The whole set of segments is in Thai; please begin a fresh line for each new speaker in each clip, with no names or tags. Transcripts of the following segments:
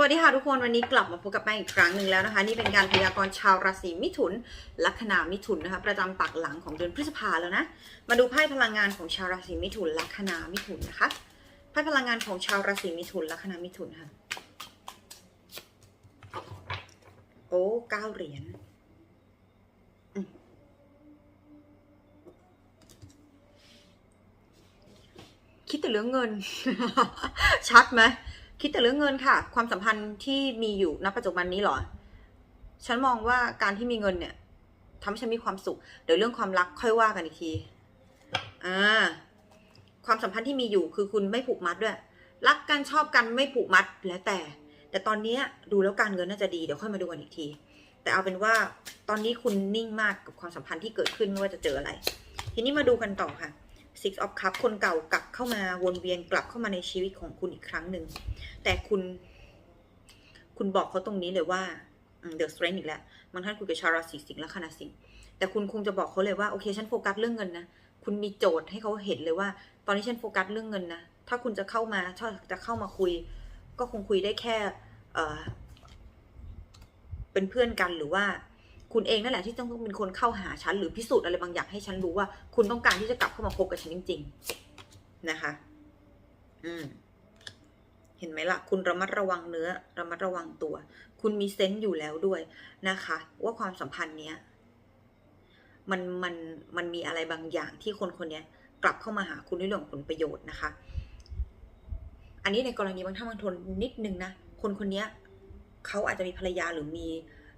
วัสดีค่ะทุกคนวันนี้กลับมาพบกับแป้งอีกครั้งหนึ่งแล้วนะคะ นี่เป็นการพยากรณ์ชาวราศีมิถุน ลัคนามิถุนนะคะประจำปักหลังของเดือนพฤษภาแล้วนะ มาดูไพ่พลังงานของชาวราศีมิถุน ลัคนามิถุนนะคะไพ่พลังงานของชาวราศีมิถุน ลัคนามิถุนค่ะโอ้เก้าเหรียญคิดแต่เรื่องเงิน ชัดไหม คิดแต่เรื่องเงินค่ะ ความสัมพันธ์ที่มีอยู่ณปัจจุบันนี้หรอ ฉันมองว่าการที่มีเงินเนี่ยทำให้ฉันมีความสุข เดี๋ยวเรื่องความรักค่อยว่ากันอีกที อ่า ความสัมพันธ์ที่มีอยู่คือคุณไม่ผูกมัดด้วย รักกันชอบกันไม่ผูกมัดแล้วแต่ แต่ตอนนี้ดูแล้วการเงินน่าจะดีเดี๋ยวค่อยมาดูกันอีกที แต่เอาเป็นว่าตอนนี้คุณนิ่งมากกับความสัมพันธ์ที่เกิดขึ้นไม่ว่าจะเจออะไร ทีนี้มาดูกันต่อค่ะ Six of Cup คนเก่ากลับเข้ามาวนเวียนกลับเข้ามาในชีวิตของคุณอีกครั้งหนึ่ง แต่คุณ คุณบอกเขาตรงนี้เลยว่าเดอะสเตรนอีกแล้วบางท่านคุยกับชาวราศีสิงห์และคณะสิงห์แต่คุณคงจะบอกเขาเลยว่าโอเคฉันโฟกัสเรื่องเงินนะคุณมีโจทย์ให้เขาเห็นเลยว่า ตอนนี้ฉันโฟกัสเรื่องเงินนะถ้าคุณจะเข้ามาถ้าจะเข้ามาคุย ก็คงคุยได้แค่เป็นเพื่อนกันหรือว่า คุณเองนั่นแหละที่ต้องเป็นคนเข้าหาฉันหรือพิสูจน์อะไรบางอย่างให้ฉันรู้ว่า คุณต้องการที่จะกลับเข้ามาคบกับฉันจริง ๆ นะคะ อืม เห็นไหมล่ะ คุณระมัดระวังเนื้อ ระมัดระวังตัว คุณมีเซนต์อยู่แล้วด้วยนะคะ ว่าความสัมพันธ์เนี้ยมันมันมันมีอะไรบางอย่างที่คนคนนี้กลับเข้ามาหาคุณด้วยเรื่องผลประโยชน์นะคะ อันนี้ในกรณีบางท่านบางทนนิดนึงนะ คนคนนี้เขาอาจจะมีภรรยาหรือมี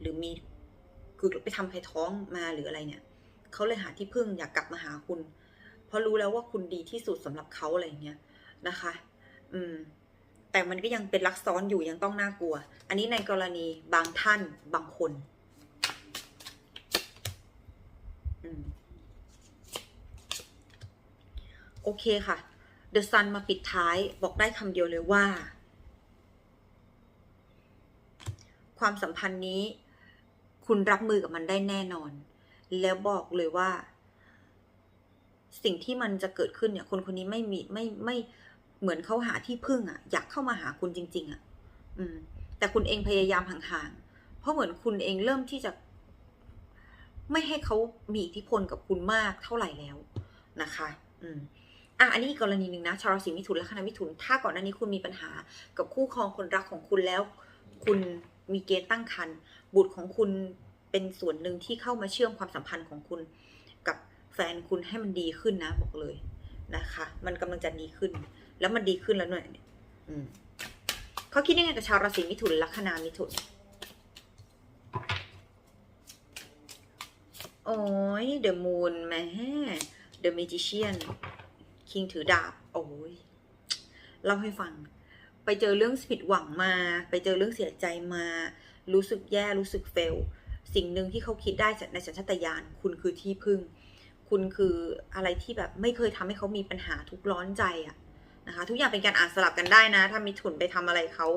หรือมี คือไปทำใครท้องมาหรืออะไรเนี่ยเขาเลยหาที่พึ่งอยากกลับมาหาคุณ เพราะรู้แล้วว่าคุณดีที่สุดสำหรับเขาอะไรอย่างเงี้ยนะคะ อืม แต่มันก็ยังเป็นรักซ้อนอยู่ยังต้องน่ากลัว อันนี้ในกรณีบางท่านบางคน อืม โอเคค่ะเดอะซันมาปิดท้ายบอกได้คำเดียวเลยว่า ความสัมพันธ์นี้ คุณรับมือกับมันได้แน่นอน แล้วบอกเลยว่า สิ่งที่มันจะเกิดขึ้นเนี่ย คนคนนี้ไม่มีไม่ไม่เหมือนเขาหาที่พึ่งอะ่ะ อยากเข้ามาหาคุณจริง ๆอะ่ะ อืม แต่คุณเองพยายามห่างๆ เพราะเหมือนคุณเองเริ่มที่จะ ไม่ให้เขามีอิทธิพลกับคุณมากเท่าไหร่แล้วนะคะ อืมอะอันนี้อีกกรณีหนึ่งนะชาวราศีมิถุนและคณะมิถุน ถ้าก่อนหน้านี้คุณมีปัญหากับคู่ครองคนรักของคุณแล้ว คุณ มีเกณฑ์ตั้งครรภ์บุตรของคุณเป็นส่วนหนึ่งที่เข้ามาเชื่อมความสัมพันธ์ของคุณ กับแฟนคุณให้มันดีขึ้นนะบอกเลยนะคะ มันกำลังจะดีขึ้น แล้วมันดีขึ้นแล้วหน่อยเนี่ยอืมเขาคิดยังไงกับชาวราศีมิถุนลัคนามิถุนโอ้ยเดอะมูนแม่เดอะเมจิเชียนคิงถือดาบ โอ้ยเล่าให้ฟัง ไปเจอเรื่องผิดหวังมา ไปเจอเรื่องเสียใจมา รู้สึกแย่รู้สึกเฟลสิ่งหนึ่งที่เขาคิดได้ในสัญชาตญาณคุณคือที่พึ่ง คุณคืออะไรที่แบบไม่เคยทำให้เขามีปัญหาทุกร้อนใจอะนะคะ ทุกอย่างเป็นการอ่านสลับกันได้นะ ถ้ามีถุนไปทำอะไรเขา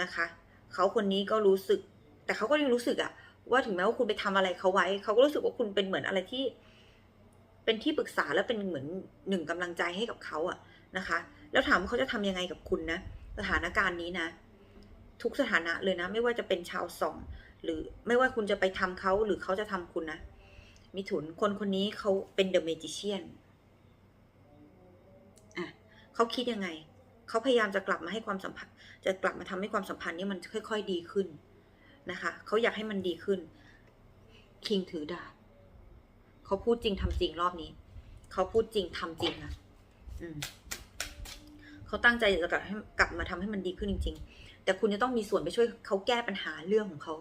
นะคะ เขาคนนี้ก็รู้สึก แต่เขาก็ยังรู้สึกอะว่าถึงแม้ว่าคุณไปทำอะไรเขาไว้ เขาก็รู้สึกว่าคุณเป็นเหมือนอะไรที่ เป็นที่ปรึกษาและเป็นเหมือนหนึ่งกำลังใจให้กับเขาอะ นะคะ แล้วถามว่าเขาจะทำยังไงกับคุณนะ สถานการณ์นี้นะ ทุกสถานะเลยนะ ไม่ว่าจะเป็นชาวสอง หรือไม่ว่าคุณจะไปทำเขาหรือเขาจะทำคุณนะ มิถุนคนคนนี้เขาเป็นเดอะเมจิเชียนอะเขาคิดยังไง เขาพยายามจะกลับมาให้ความสัมพันธ์ จะกลับมาทำให้ความสัมพันธ์นี้มันค่อย ๆ ดีขึ้นนะคะ เขาอยากให้มันดีขึ้น คิงถือดาบเขาพูดจริงทำจริงรอบนี้ เขาพูดจริงทำจริงอะอืม เขาตั้งใจจะกลับให้กลับมาทำให้มันดีขึ้นจริง ๆ แต่คุณจะต้องมีส่วนไปช่วยเขาแก้ปัญหาเรื่องของเขา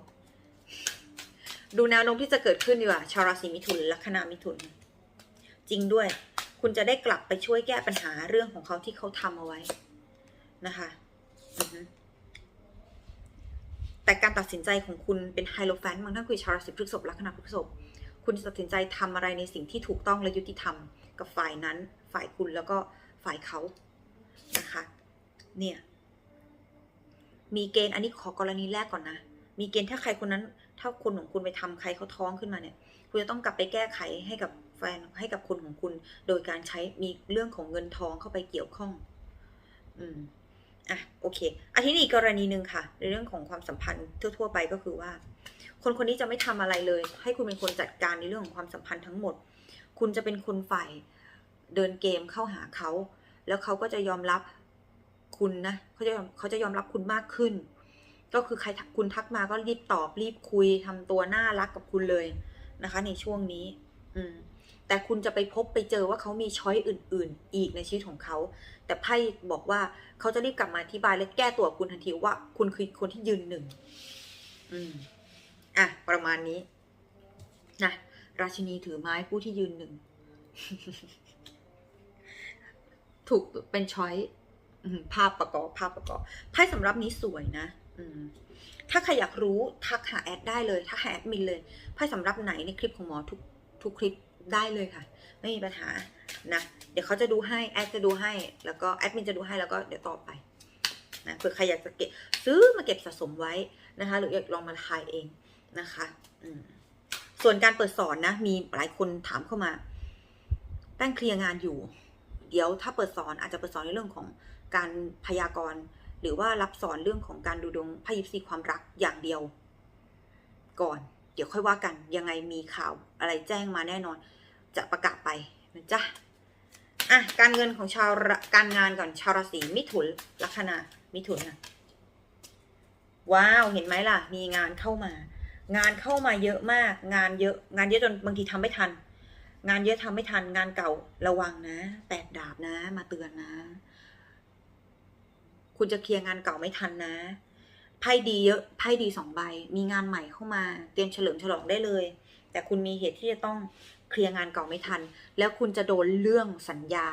ดูแนวโน้มที่จะเกิดขึ้นดีกว่า ชาวราศีมิถุนลัคนามิถุน จริงด้วย คุณจะได้กลับไปช่วยแก้ปัญหาเรื่องของเขาที่เขาทำเอาไว้นะคะแต่การตัดสินใจของคุณเป็นไฮโลแฟนบางท่านคุยชาวราศีพฤษภลัคนาพฤษภคุณจะตัดสินใจทำอะไรในสิ่งที่ถูกต้องและยุติธรรม กับฝ่ายนั้น ฝ่ายคุณแล้วก็ฝ่ายเขา นะคะ เนี่ย มีเกณฑ์อันนี้ขอกรณีแรกก่อนนะ มีเกณฑ์ถ้าใครคนนั้น ถ้าคนของคุณไปทำใครเขาท้องขึ้นมาเนี่ย คุณจะต้องกลับไปแก้ไขให้กับแฟนให้กับคนของคุณ โดยการใช้มีเรื่องของเงินทองเข้าไปเกี่ยวข้อง อืมอะโอเคอันที่นี่กรณีหนึ่งค่ะ ในเรื่องของความสัมพันธ์ทั่ว ๆ ไปก็คือว่า คนคนนี้จะไม่ทำอะไรเลย ให้คุณเป็นคนจัดการในเรื่องของความสัมพันธ์ทั้งหมด คุณจะเป็นคนฝ่ายเดินเกมเข้าหาเขา แล้วเขาก็จะยอมรับคุณนะเขาจะเขาจะยอมรับคุณมากขึ้น ก็คือใครคุณทักมาก็รีบตอบรีบคุยทำตัวน่ารักกับคุณเลยนะคะ ในช่วงนี้ อืมแต่คุณจะไปพบไปเจอว่าเขามีช้อยอื่น ๆ อีกในชีวิตของเขา แต่ไพ่บอกว่าเขาจะรีบกลับมาอธิบายและแก้ตัวคุณทันทีว่าคุณคือคนที่ยืนหนึ่ง อืม อะ ประมาณนี้ นะ ราชินีถือไม้ผู้ที่ยืนหนึ่ง ถูกเป็นช้อยภาพประกอบภาพประกอบไพ่สำรับนี้สวยนะถ้าใครอยากรู้ทักหาแอดได้เลยทักหาแอดมินเลยไพ่สำรับไหนในคลิปของหมอทุกทุกคลิปได้เลยค่ะ ไม่มีปัญหานะเดี๋ยวเขาจะดูให้แอดจะดูให้แล้วก็แอดมินจะดูให้แล้วก็เดี๋ยวต่อไปนะเผื่อใครอยากจะเก็บซื้อมาเก็บสะสมไว้นะคะ หรืออยากลองมาทายเองนะคะส่วนการเปิดสอนนะมีหลายคนถามเข้ามาแป้งเคลียร์งานอยู่ เดี๋ยวถ้าเปิดสอนอาจจะเปิดสอนในเรื่องของการพยากรณ์ หรือว่ารับสอนเรื่องของการดูดวงไพ่ยิปซีความรักอย่างเดียว ก่อน เดี๋ยวค่อยว่ากัน ยังไงมีข่าวอะไรแจ้งมาแน่นอน จะประกาศไปนะจ๊ะอะการเงินของชาวระการงานก่อนชาวราศีมิถุนลัคนามิถุนนะว้าวเห็นไหมล่ะ มีงานเข้ามา งานเข้ามาเยอะมาก งานเยอะ งานเยอะจนบางทีทำไม่ทัน งานเยอะทำไม่ทันงานเก่าระวังนะ แตกดาบนะ มาเตือนนะ คุณจะเคลียร์งานเก่าไม่ทันนะไพ่ดีเยอะไพ่ดีสองใบ มีงานใหม่เข้ามาเตรียมเฉลิมฉลองได้เลย แต่คุณมีเหตุที่จะต้องเคลียร์งานเก่าไม่ทัน แล้วคุณจะโดนเรื่องสัญญา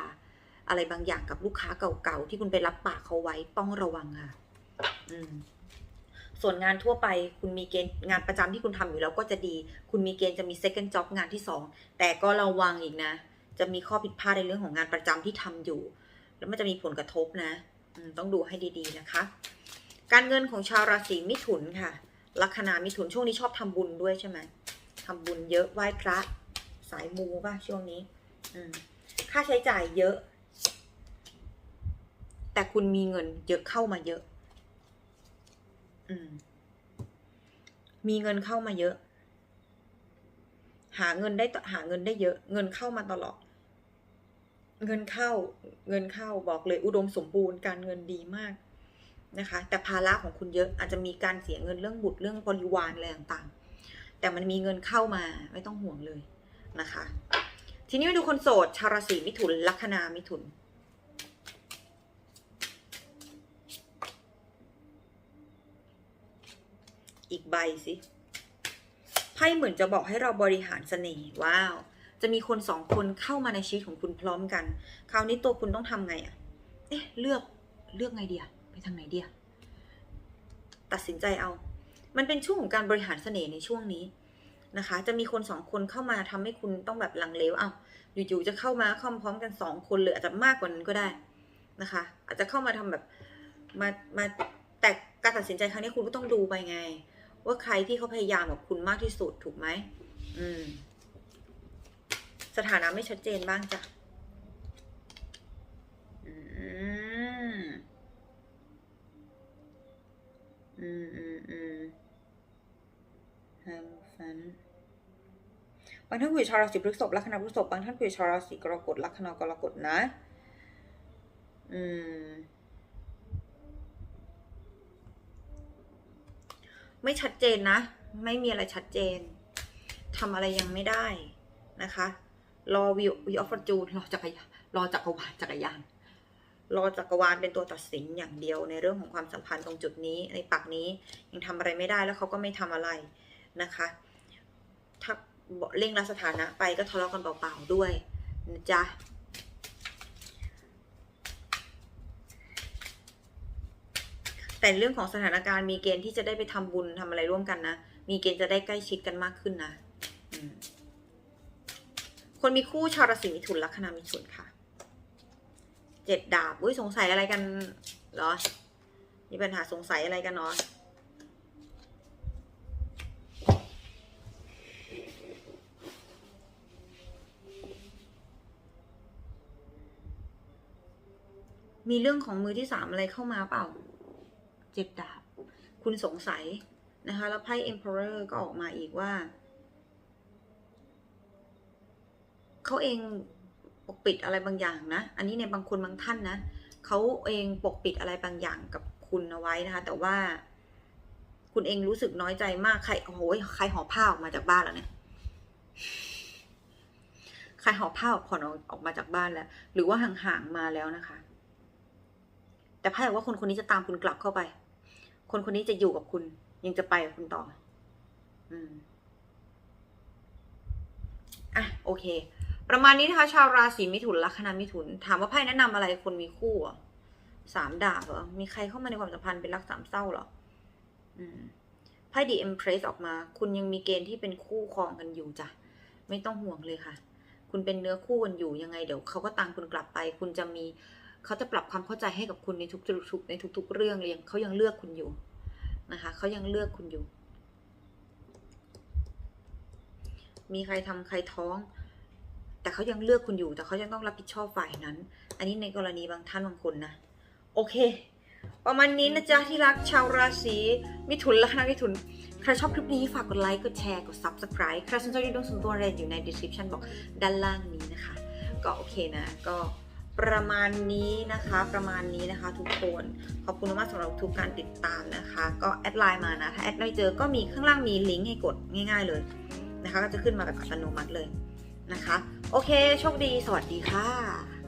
อะไรบางอย่างกับลูกค้าเก่าๆที่คุณไปรับปากเขาไว้ต้องระวังค่ะ อืม ส่วนงานทั่วไปคุณมีเกณฑ์งานประจำที่คุณทำอยู่แล้วก็จะดี คุณมีเกณฑ์จะมี second job งานที่สองแต่ก็ระวังอีกนะ จะมีข้อผิดพลาดในเรื่องของงานประจำที่ทำอยู่ แล้วมันจะมีผลกระทบนะต้องดูให้ดีๆนะคะ การเงินของชาวราศีมิถุนค่ะลัคนามิถุนช่วงนี้ชอบทำบุญด้วยใช่ไหมทำบุญเยอะไหว้พระสายมูป่ะช่วงนี้อืค่าใช้จ่ายเยอะ แต่คุณมีเงินเยอะเข้ามาเยอะ มีเงินเข้ามาเยอะ หาเงินได้หาเงินได้เยอะ เงินเข้ามาตลอด เงินเข้า เงินเข้าบอกเลยอุดมสมบูรณ์การเงินดีมากนะคะ แต่ภาระของคุณเยอะอาจจะมีการเสียเงินเรื่องบุตรเรื่องบริวารอะไรต่างๆ แต่มันมีเงินเข้ามาไม่ต้องห่วงเลยนะคะ ทีนี้มาดูคนโสด ชาวราศีมิถุนลัคนามิถุน อีกใบสิไพ่เหมือนจะบอกให้เราบริหารเสน่ห์ว้าว จะมีคนสองคนเข้ามาในชีวิตของคุณพร้อมกัน คราวนี้ตัวคุณต้องทำไงอะเอ๊ะเลือกเลือกไงเดียไปทางไหนเดียตัดสินใจเอา มันเป็นช่วงของการบริหารเสน่ห์ในช่วงนี้นะคะ จะมีคนสองคนเข้ามาทำให้คุณต้องแบบลังเลวเอาอยู่ๆจะเข้ามาเข้ามาพร้อมกันสองคนหรืออาจจะมากกว่านั้นก็ได้นะคะ อาจจะเข้ามาทำแบบมามาแต่การตัดสินใจครั้งนี้คุณก็ต้องดูไปไง ว่าใครที่เขาพยายามกับคุณมากที่สุดถูกไหมอืม สถานะไม่ชัดเจนบ้างจ้ะอืมอืมอืมอืมฮมฟันบางท่านคุยชาวราศีพฤษภลัคนาพฤษภบางท่านคุยชาวราศีกรกฎลัคนากรกฎนะ อืม ไม่ชัดเจนนะ ไม่มีอะไรชัดเจนทำอะไรยังไม่ได้นะคะ รอวิววิออฟฟอร์จูนรอจักรยานรอจักรวาลจักรยาน รอจักรวาลเป็นตัวตัดสินอย่างเดียวในเรื่องของความสัมพันธ์ตรงจุดนี้ในปักนี้ยังทำอะไรไม่ได้แล้วเขาก็ไม่ทำอะไรนะคะ ถ้าเร่งรัดสถานะไปก็ทะเลาะกันเปล่าๆด้วยนะจ๊ะ แต่เรื่องของสถานการณ์มีเกณฑ์ที่จะได้ไปทำบุญทำอะไรร่วมกันนะ มีเกณฑ์จะได้ใกล้ชิดกันมากขึ้นนะคนมีคู่ชาวราศีมิถุนลัคนามิถุนค่ะ เจ็ดดาบอุ้ยสงสัยอะไรกันเหรอ มีปัญหาสงสัยอะไรกันเนาะมีเรื่องของมือที่สามอะไรเข้ามาเปล่า เจ็ดดาบ คุณสงสัยนะคะ แล้วไพ่ Emperor ก็ออกมาอีกว่า เขาเองปกปิดอะไรบางอย่างนะ อันนี้ในบางคนบางท่านนะเขาเองปกปิดอะไรบางอย่างกับคุณเอาไว้นะคะ แต่ว่า คุณเองรู้สึกน้อยใจมาก ใครโอ้โหใครห่อผ้าออกมาจากบ้านแล้วเนี่ยใครห่อผ้าผ่อนออกมาจากบ้านแล้ว หรือว่าห่างๆมาแล้วนะคะ แต่ไพ่บอกว่าคนคนนี้จะตามคุณกลับเข้าไป คนคนนี้จะอยู่กับคุณ ยังจะไปกับคุณต่อ อืมอะโอเค ประมาณนี้นะคะ ชาวราศีมิถุนลัคนามิถุน ถามว่าไพ่แนะนำอะไรคนมีคู่สามดาบเหรอมีใครเข้ามาในความสัมพันธ์เป็นรักสามเศร้าเหรออืมไพ่ดีเอ็มเพรสออกมา คุณยังมีเกณฑ์ที่เป็นคู่ครองกันอยู่จ้ะไม่ต้องห่วงเลยค่ะ คุณเป็นเนื้อคู่กันอยู่ยังไงเดี๋ยวเขาก็ตามคุณกลับไป คุณจะมี เขาจะปรับความเข้าใจให้กับคุณในทุกๆในทุก ๆ เรื่องเลยยังเขายังเลือกคุณอยู่นะคะเขายังเลือกคุณอยู่ มีใครทำใครท้อง แต่เขายังเลือกคุณอยู่ แต่เขายังต้องรับผิดชอบฝ่ายนั้น อันนี้ในกรณีบางท่านบางคนนะโอเค ประมาณนี้นะจ๊ะที่รักชาวราศีมิถุนและคณะมิถุนใครชอบคลิปนี้ฝากกดไลค์ กดแชร์ กด subscribe ใครสนใจดูดวงส่วนตัวอะไรอยู่ใน description บอกด้านล่างนี้นะคะ ก็โอเคนะ ก็ ประมาณนี้นะคะประมาณนี้นะคะทุกคนขอบคุณมากสำหรับทุกการติดตามนะคะ ก็แอดไลน์มานะ ถ้าแอดไม่เจอก็มีข้างล่างมีลิงก์ให้กดง่าย ๆเลยนะคะ ก็จะขึ้นมาแบบอัตโนมัติเลยนะคะ โอเค โชคดี สวัสดีค่ะ